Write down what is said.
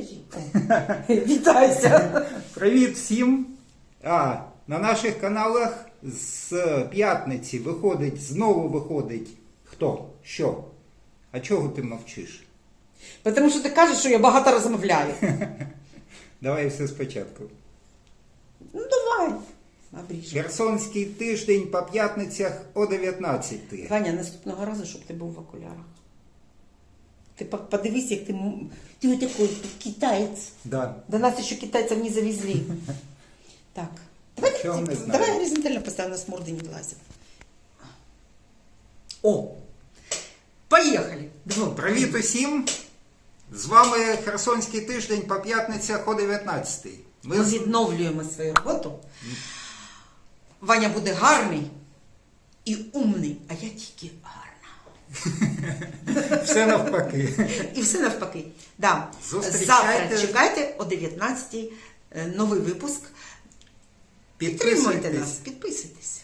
Кажіть. Вітайся. Привіт всім! А, на наших каналах з п'ятниці виходить, знову виходить хто? Що? А чого ти мовчиш? Тому що ти кажеш, що я багато розмовляю. Давай все спочатку. Ну давай. Обріж. Херсонський тиждень по п'ятницях о 19. Ваня, наступного разу, щоб ти був в окулярах. Ти подивись, як ти. Ти такий китаєць. Да. До нас ще китайців не завезли. Так. Давай, Чого не давай, знаю. давай горизонтально поставимо, с морды не влазим. О! Поехали! Привіт усім! З вами Херсонський тиждень по п'ятницях о 19. Ми Ми відновлюємо свою роботу. Ваня буде гарний і умний, а я тільки гарна. все навпаки. І все навпаки. Да. Завтра чекайте о 19 новий випуск. Підтримуйте нас, підписуйтесь.